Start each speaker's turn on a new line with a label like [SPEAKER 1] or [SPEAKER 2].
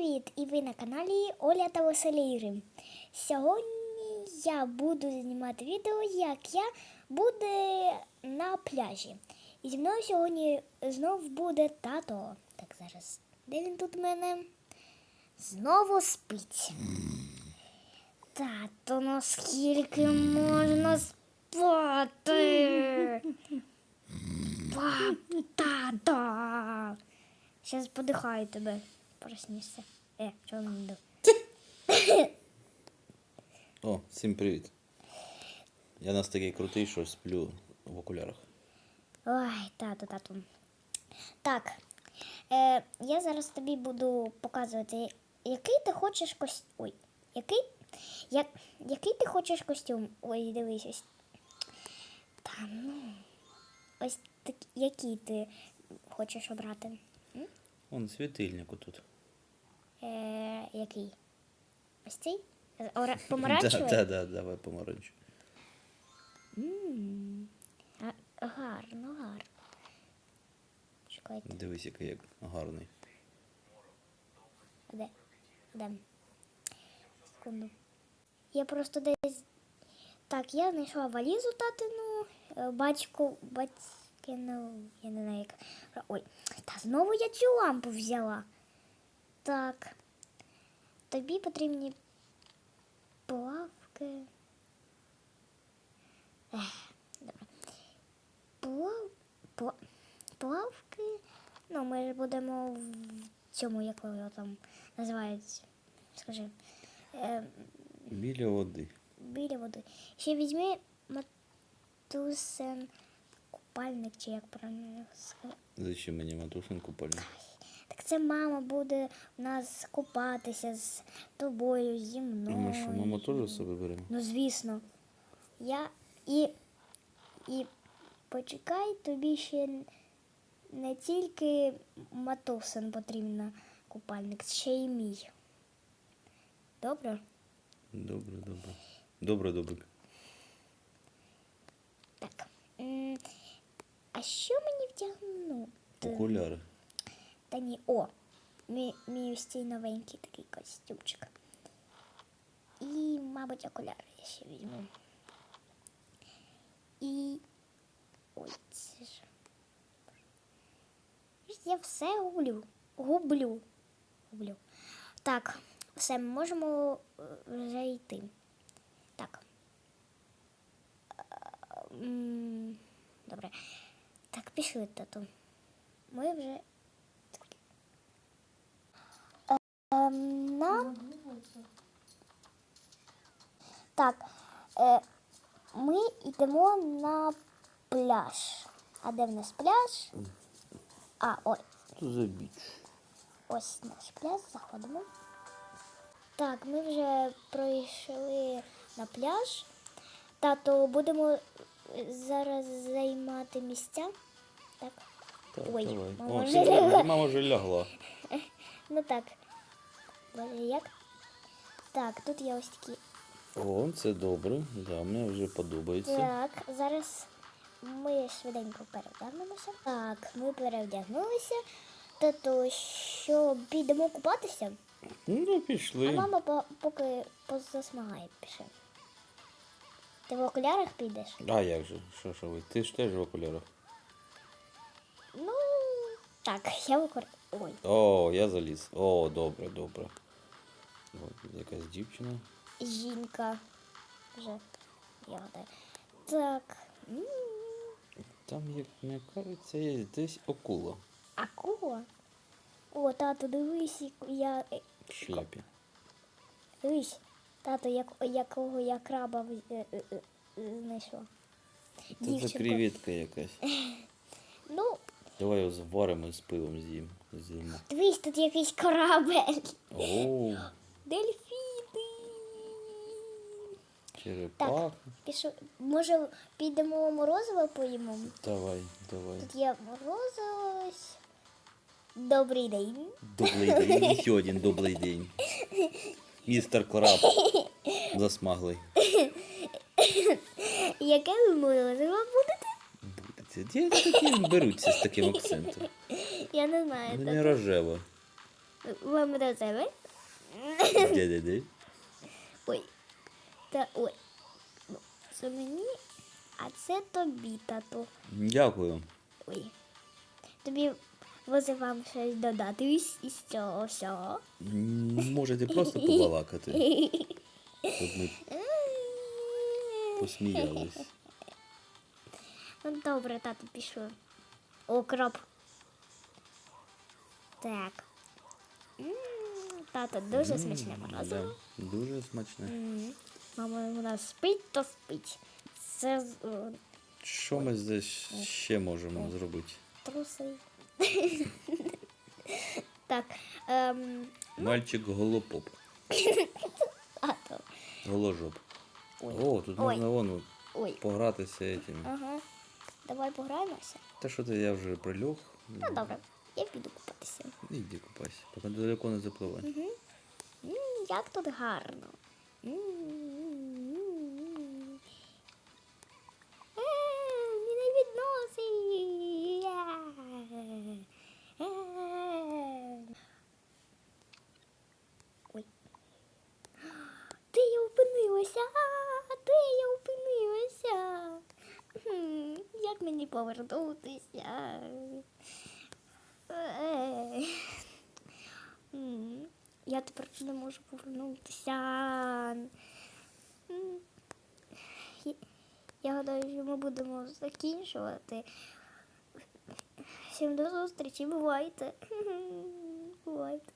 [SPEAKER 1] привіт! І ви на каналі Оля та Веселі Ігри. Сьогодні я буду знімати відео, як я буду на пляжі. І зі мною сьогодні знов буде тато. Так, зараз. Де він тут в мене? Знову спить. Тато, ну скільки можна спати? Тато. Сейчас подихаю тебе. Проснешся. Е, чого не йду?
[SPEAKER 2] О, всім привіт. Я нас такий крутий, що сплю в окулярах.
[SPEAKER 1] Ой, тату, тату. Так. Е, я зараз тобі буду показувати, який ти хочеш костюм. Ой, який? Я... Який ти хочеш костюм? Ой, дивись ось. Та ну. Ось так, який ти хочеш обрати? М?
[SPEAKER 2] Вон світильник тут.
[SPEAKER 1] Е, який? Ось цей? Ора... Помаранчевий?
[SPEAKER 2] Да, да, да, давай.
[SPEAKER 1] М, га- Гарно, гарно. Чекайте,
[SPEAKER 2] Дивись, який як гарний.
[SPEAKER 1] а де? Де? Секунду. Я просто десь. Так, я знайшла валізу татину, е, батьку, батькину, я не знаю як. Ой, та знову я цю лампу взяла. Так. Тобі потрібні плавки. Ех, добре. Плав... пла- Плавки. Ну, ми будемо в цьому, як його там називають. Скажи. Е,
[SPEAKER 2] Біля води.
[SPEAKER 1] біля води. Ще візьми матусен купальник, чи як правильно сказати.
[SPEAKER 2] Зачем мені матушин купальник?
[SPEAKER 1] Так це мама буде у нас купатися з тобою, зі мною.
[SPEAKER 2] Ми що, маму теж з собою беремо?
[SPEAKER 1] Ну, звісно. Я і, і почекай, тобі ще не тільки матусин потрібна купальник, ще й мій. Добре?
[SPEAKER 2] Добре, добре. Добре, добре.
[SPEAKER 1] Так. А що мені вдягнути?
[SPEAKER 2] Окуляри.
[SPEAKER 1] Та ні, о, мій, мій ось цей новенький такий костюмчик. І, мабуть, окуляри я ще візьму. І. Ой, це ж. Я все гублю. Гублю. Гублю. Так, все, ми можемо е, вже йти. Так. Е, Добре. Так, пішли, тату. Ми вже Ем, Нам так, е, ми йдемо на пляж. А де в нас пляж? А, ой,
[SPEAKER 2] за біч?
[SPEAKER 1] ось наш пляж, заходимо. Так, ми вже пройшли на пляж. Тато будемо зараз займати місця. Так.
[SPEAKER 2] Так,
[SPEAKER 1] Ой,
[SPEAKER 2] давай.
[SPEAKER 1] мама вже лягла.
[SPEAKER 2] мама вже лягла.
[SPEAKER 1] Ну так. Боже, як? Так, тут є ось такі
[SPEAKER 2] О, це добре. Да, мені вже подобається.
[SPEAKER 1] Так, зараз ми швиденько перевдягнемося. Так, ми перевдягнулися. Тобто, що підемо купатися,
[SPEAKER 2] Ну,
[SPEAKER 1] а мама по- поки позасмагає пише. Ти в окулярах підеш?
[SPEAKER 2] А як же? Що, що ви? Ти ж теж в окулярах.
[SPEAKER 1] Ну, так, я в окулярах. Ой,
[SPEAKER 2] О, я заліз. О, добре, добре. От, якась дівчина.
[SPEAKER 1] жінка. Вже я гадаю. Так.
[SPEAKER 2] Там, як мені кажеться, є десь акула
[SPEAKER 1] Акула. О, тато, дивись, яку я. е,
[SPEAKER 2] в шляпі.
[SPEAKER 1] Дивись, тато, як, якого я краба е, е, е, знайшла.
[SPEAKER 2] Це креветка якась.
[SPEAKER 1] Ну,
[SPEAKER 2] Давай його зваримо з пивом з'їм. з'їмо.
[SPEAKER 1] дивись, тут якийсь корабель.
[SPEAKER 2] О,
[SPEAKER 1] Дельфіни.
[SPEAKER 2] черепаха.
[SPEAKER 1] Пішов. Може, підемо морозиво поїмо?
[SPEAKER 2] Давай, давай.
[SPEAKER 1] Тут є морозиво. ось. Добрий день.
[SPEAKER 2] Добрий день. Ще один добрий день. Містер Краб. Засмаглий.
[SPEAKER 1] Яке ви морозиво будете?
[SPEAKER 2] Будете. Де такі беруться з таким акцентом?
[SPEAKER 1] Я не знаю.
[SPEAKER 2] Ну,
[SPEAKER 1] тато.
[SPEAKER 2] не рожево.
[SPEAKER 1] Вам до тебе.
[SPEAKER 2] Де-де-де.
[SPEAKER 1] Ой. Та ой. Ну, Це мені, а це тобі, тату.
[SPEAKER 2] Дякую.
[SPEAKER 1] Ой. Тобі може вам щось додати із, із цього всього.
[SPEAKER 2] М, Можете просто побалакати, щоб ми посміялись.
[SPEAKER 1] Ну добре, тату, пішли. Окроп. Так. М, Тато, дуже смачне морозиво.
[SPEAKER 2] да, Дуже смачне.
[SPEAKER 1] М, Мама у нас спить, то спить. Це з-
[SPEAKER 2] Що ми здесь ще можемо зробити?
[SPEAKER 1] труси. так. Ем,
[SPEAKER 2] Мальчик голопоп.
[SPEAKER 1] тато.
[SPEAKER 2] Голожоп.
[SPEAKER 1] Ой.
[SPEAKER 2] О, тут
[SPEAKER 1] Ой.
[SPEAKER 2] можна воно
[SPEAKER 1] Ой.
[SPEAKER 2] погратися этим.
[SPEAKER 1] Ага. Давай пограємося.
[SPEAKER 2] Та що ти я вже прильох.
[SPEAKER 1] Ну добре, я піду купатися.
[SPEAKER 2] Іди купайся, поки далеко не запливай.
[SPEAKER 1] М, Як тут гарно. М. Е, Мені не відноси. Е. Ой. Де я опинилася? А, Де я опинилася? Хм, Як мені повернутися? Я тепер не можу повернутися. Я гадаю, що ми будемо закінчувати. Всім до зустрічі, бувайте. бувайте.